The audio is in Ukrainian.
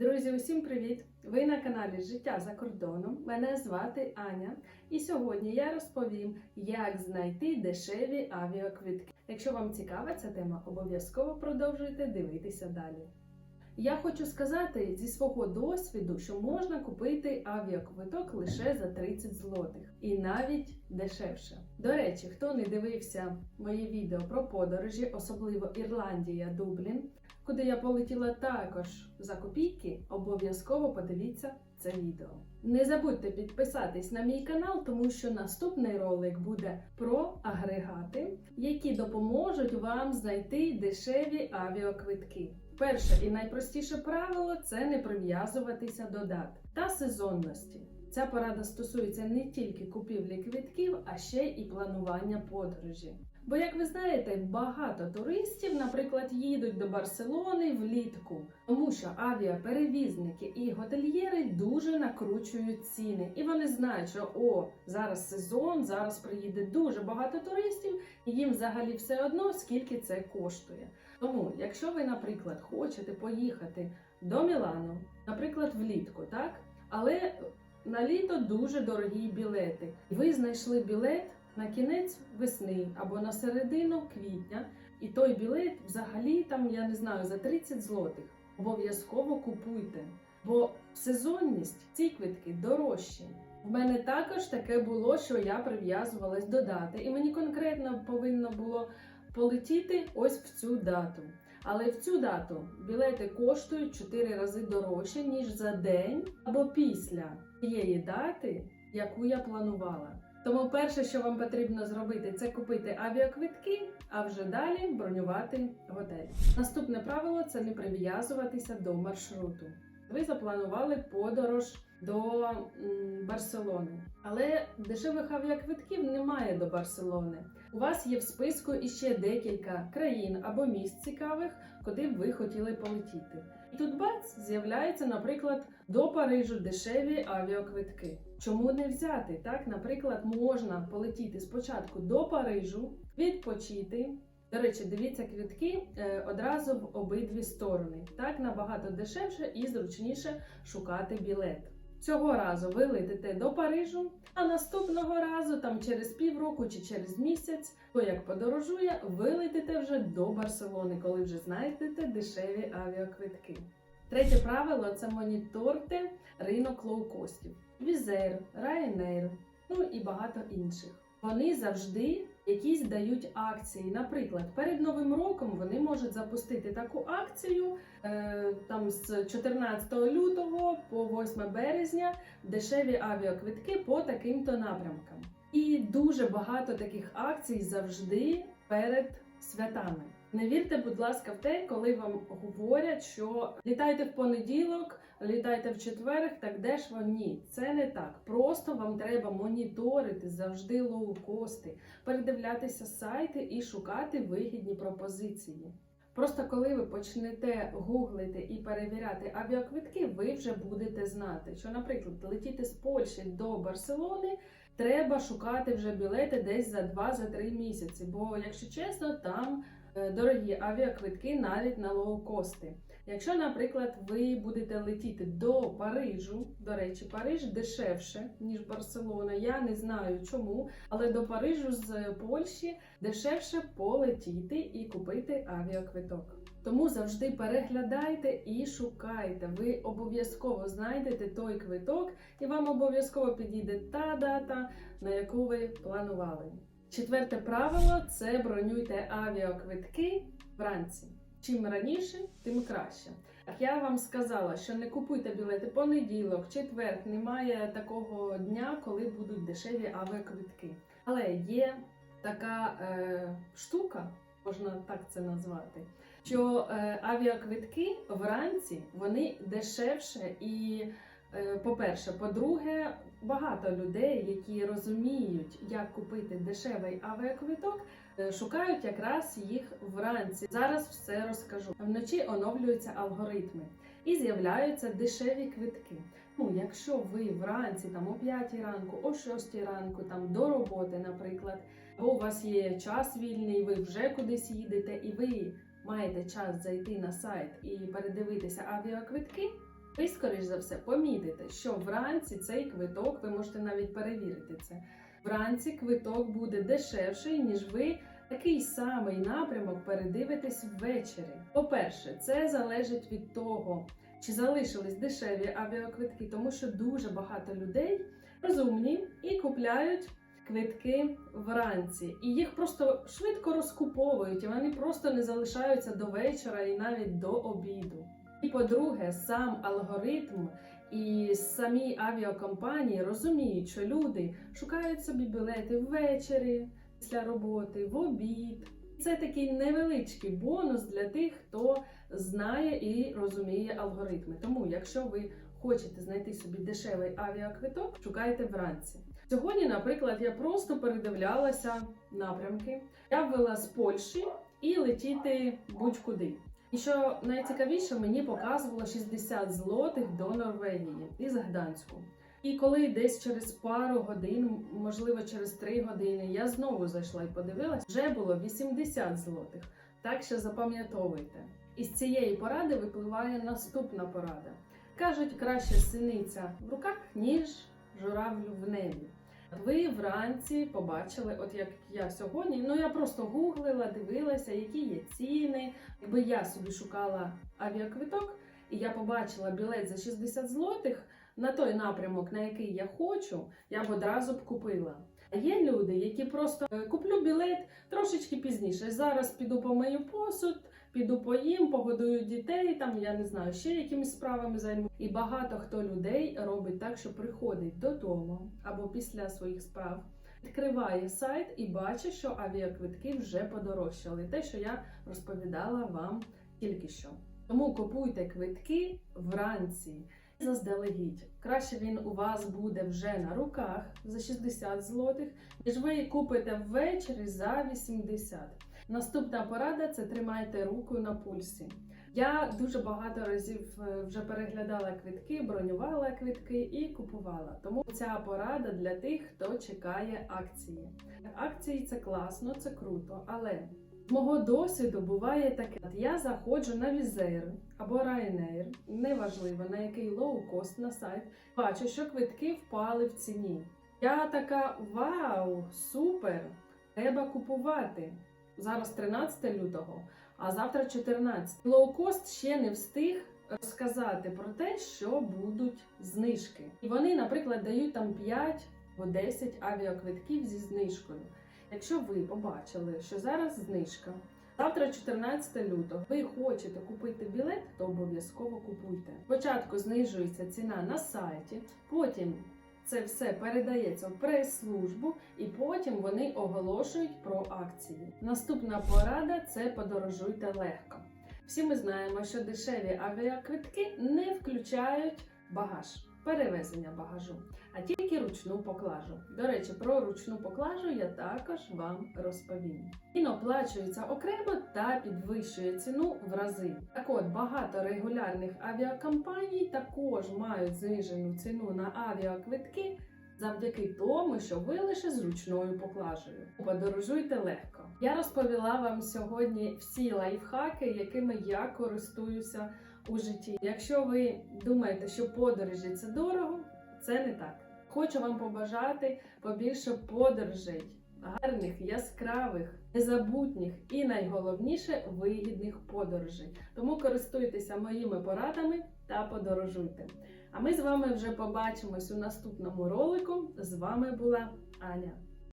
Друзі, усім привіт! Ви на каналі Життя за кордоном. Мене звати Аня, і сьогодні я розповім, як знайти дешеві авіаквитки. Якщо вам цікава ця тема, обов'язково продовжуйте дивитися далі. Я хочу сказати зі свого досвіду, що можна купити авіаквиток лише за 30 злотих і навіть дешевше. До речі, хто не дивився моє відео про подорожі, особливо Ірландія, Дублін, куди я полетіла також за копійки, обов'язково подивіться це відео. Не забудьте підписатись на мій канал, тому що наступний ролик буде про агрегати, які допоможуть вам знайти дешеві авіаквитки. Перше і найпростіше правило це не прив'язуватися до дат та сезонності. Ця порада стосується не тільки купівлі квитків, а ще і планування подорожі. Бо, як ви знаєте, багато туристів, наприклад, їдуть до Барселони влітку, тому що авіаперевізники і готельєри дуже накручують ціни, і вони знають, що о, зараз сезон, зараз приїде дуже багато туристів, і їм взагалі все одно скільки це коштує. Тому, якщо ви, наприклад, хочете поїхати до Мілану, наприклад, влітку, так, але на літо дуже дорогі білети, ви знайшли білет на кінець весни або на середину квітня, і той білет взагалі там, я не знаю, за 30 злотих. Обов'язково купуйте, бо сезонність ці квитки дорожчі. В мене також таке було, що я прив'язувалась до дати, і мені конкретно повинно було полетіти ось в цю дату. Але в цю дату білети коштують 4 рази дорожче, ніж за день або після тієї дати, яку я планувала. Тому перше, що вам потрібно зробити, це купити авіаквитки, а вже далі бронювати готель. Наступне правило це не прив'язуватися до маршруту. Ви запланували подорож до Барселони, але дешевих авіаквитків немає до Барселони. У вас є в списку іще декілька країн або місць цікавих, куди б ви хотіли полетіти. І тут бац з'являється, наприклад, до Парижу дешеві авіаквитки. Чому не взяти? Так, наприклад, можна полетіти спочатку до Парижу, відпочити. До речі, дивіться квітки е, одразу в обидві сторони. Так набагато дешевше і зручніше шукати білет. Цього разу ви летите до Парижу, а наступного разу, там через півроку чи через місяць, то як подорожує, ви летите вже до Барселони, коли вже знайдете дешеві авіаквитки. Третє правило це моніторте ринок лоукостів. Візер, Ryanair, ну і багато інших. Вони завжди якісь дають акції. Наприклад, перед Новим роком вони можуть запустити таку акцію е, там з 14 лютого по 8 березня дешеві авіаквитки по таким-то напрямкам. І дуже багато таких акцій завжди перед святами. Не вірте, будь ласка, в те, коли вам говорять, що літайте в понеділок, літайте в четвер, так дешево. Ні, це не так. Просто вам треба моніторити завжди лоукости, передивлятися сайти і шукати вигідні пропозиції. Просто коли ви почнете гуглити і перевіряти авіаквитки, ви вже будете знати, що, наприклад, летіти з Польщі до Барселони треба шукати вже білети десь за 2-3 місяці. Бо, якщо чесно, там дорогі авіаквитки навіть на лоукости. Якщо, наприклад, ви будете летіти до Парижу, до речі, Париж дешевше, ніж Барселона. Я не знаю чому, але до Парижу з Польщі дешевше полетіти і купити авіаквиток. Тому завжди переглядайте і шукайте. Ви обов'язково знайдете той квиток, і вам обов'язково підійде та дата, на яку ви планували. Четверте правило це бронюйте авіаквитки вранці. Чим раніше, тим краще. Я вам сказала, що не купуйте білети понеділок, четвер, немає такого дня, коли будуть дешеві авіаквитки. Але є така е, штука, можна так це назвати, що е, авіаквитки вранці вони дешевше і. Е, По-перше, по-друге, багато людей, які розуміють, як купити дешевий авіаквиток, е, шукають якраз їх вранці. Зараз все розкажу. Вночі оновлюються алгоритми і з'являються дешеві квитки. Ну, якщо ви вранці, там о 5 ранку, о 6 ранку, там до роботи, наприклад, або у вас є час вільний, ви вже кудись їдете, і ви маєте час зайти на сайт і передивитися авіаквитки. Ви, скоріш за все, помітите, що вранці цей квиток, ви можете навіть перевірити це. Вранці квиток буде дешевший, ніж ви такий самий напрямок передивитесь ввечері. По-перше, це залежить від того, чи залишились дешеві авіаквитки, тому що дуже багато людей розумні і купляють квитки вранці, і їх просто швидко розкуповують, і вони просто не залишаються до вечора і навіть до обіду. І по-друге, сам алгоритм і самі авіакомпанії розуміють, що люди шукають собі білети ввечері, після роботи, в обід. Це такий невеличкий бонус для тих, хто знає і розуміє алгоритми. Тому, якщо ви хочете знайти собі дешевий авіаквиток, шукайте вранці. Сьогодні, наприклад, я просто передивлялася напрямки. Я ввела з Польщі і летіти будь-куди. І що найцікавіше, мені показувало 60 злотих до Норвегії із Гданську. І коли десь через пару годин, можливо, через 3 години, я знову зайшла і подивилась, вже було 80 злотих. Так що запам'ятовуйте. Із цієї поради випливає наступна порада. Кажуть, краще синиця в руках, ніж журавлю в небі. Ви вранці побачили, от як я сьогодні, ну я просто гуглила, дивилася, які є ціни. Якби я собі шукала авіаквиток, і я побачила білет за 60 злотих на той напрямок, на який я хочу, я б одразу б купила. А є люди, які просто е, куплю білет трошечки пізніше. Зараз піду помию посуд, піду поїм, погодую дітей, там я не знаю, ще якимись справами займу. І багато хто людей робить так, що приходить додому або після своїх справ. Відкриває сайт і бачить, що авіаквитки вже подорожчали. Те, що я розповідала вам тільки що. Тому купуйте квитки вранці заздалегідь. Краще він у вас буде вже на руках за 60 злотих, ніж ви купите ввечері за 80. Наступна порада це тримайте руку на пульсі. Я дуже багато разів е, вже переглядала квитки, бронювала квитки і купувала. Тому ця порада для тих, хто чекає акції. Акції це класно, це круто, але мого досвіду буває таке: я заходжу на Візер або Ryanair, неважливо на який лоукост на сайт, бачу, що квитки впали в ціні. Я така: вау, супер! Треба купувати. Зараз 13 лютого, а завтра 14. Лоукост ще не встиг розказати про те, що будуть знижки. І вони, наприклад, дають там 5 або 10 авіаквитків зі знижкою. Якщо ви побачили, що зараз знижка, завтра 14 лютого, ви хочете купити білет, то обов'язково купуйте. Спочатку знижується ціна на сайті, потім це все передається в прес-службу, і потім вони оголошують про акції. Наступна порада це подорожуйте легко. Всі ми знаємо, що дешеві авіаквитки не включають багаж, перевезення багажу, а тільки ручну поклажу. До речі, про ручну поклажу я також вам розповім. Він оплачується окремо та підвищує ціну в рази. Так от багато регулярних авіакомпаній також мають знижену ціну на авіаквитки завдяки тому, що ви лише з ручною поклажею. Подорожуйте легко. Я розповіла вам сьогодні всі лайфхаки, якими я користуюся у житті. Якщо ви думаєте, що подорожі це дорого, це не так. Хочу вам побажати побільше подорожей, гарних, яскравих, незабутніх і найголовніше вигідних подорожей. Тому користуйтеся моїми порадами та подорожуйте. А ми з вами вже побачимось у наступному ролику. З вами була Аня.